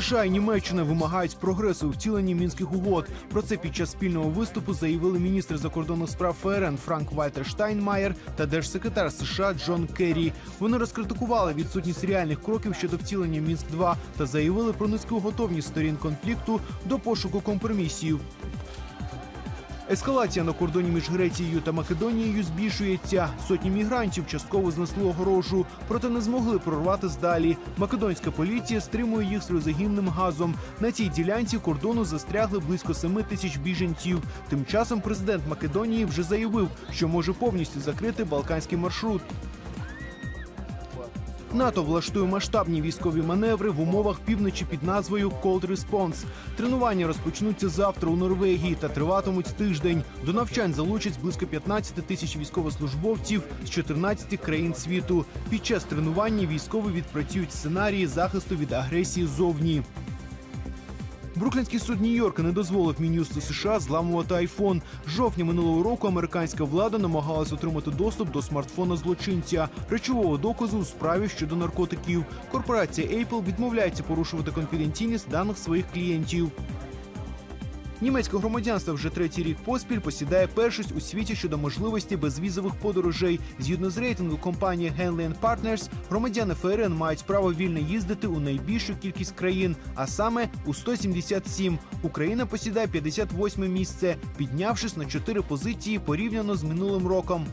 США і Німеччина вимагають прогресу у втіленні мінських угод. Про це під час спільного виступу заявили міністр закордонних справ ФРН Франк Вальтер Штайнмаєр та держсекретар США Джон Керрі. Вони розкритикували відсутність реальних кроків щодо втілення мінськ 2 та заявили про низьку готовність сторін конфлікту до пошуку компромісів. Ескалація на кордоні між Грецією та Македонією збільшується. Сотні мігрантів частково знесли огорожу, проте не змогли прорвати здалі. Македонська поліція стримує їх сльозогінним газом. На цій ділянці кордону застрягли близько 7 тисяч біженців. Тим часом президент Македонії вже заявив, що може повністю закрити балканський маршрут. НАТО влаштує масштабні військові маневри в умовах півночі під назвою Cold Response. Тренування розпочнуться завтра у Норвегії та триватимуть тиждень. До навчань залучать близько 15 тисяч військовослужбовців з 14 країн світу. Під час тренування військові відпрацюють сценарії захисту від агресії зовні. Бруклінський суд Нью-Йорка не дозволив Мін'юсту США зламувати айфон. Жовтня минулого року американська влада намагалась отримати доступ до смартфона злочинця, речового доказу у справі щодо наркотиків. Корпорація Apple відмовляється порушувати конфіденційність даних своїх клієнтів. Німецьке громадянство вже третій рік поспіль посідає першість у світі щодо можливості безвізових подорожей. Згідно з рейтингу компанії Henley Partners, громадяни ФРН мають право вільно їздити у найбільшу кількість країн, а саме у 177. Україна посідає 58 місце, піднявшись на 4 позиції порівняно з минулим роком.